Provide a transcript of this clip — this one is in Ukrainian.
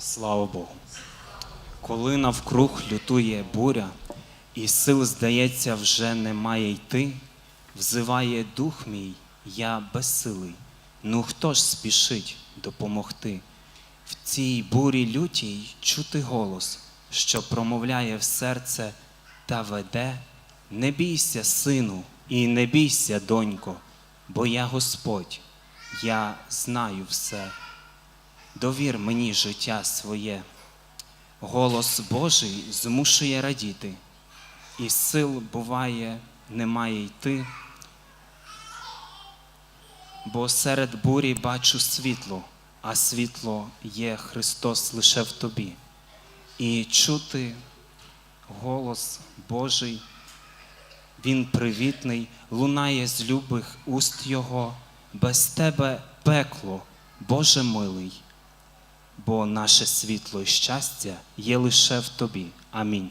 Слава Богу. Коли навкруг лютує буря, і сил, здається, вже немає йти, взиває дух мій, я безсилий. Ну хто ж спішить допомогти? В цій бурі лютій чути голос, що промовляє в серце та веде. Не бійся, сину, і не бійся, донько, бо я Господь, я знаю все. Довір мені життя своє. Голос Божий змушує радіти, і сил буває, немає йти. Бо серед бурі бачу світло, а світло є Христос лише в тобі. І чути голос Божий, Він привітний, лунає з любих уст Його, без тебе пекло, Боже милий, бо наше світло і щастя є лише в тобі. Амінь.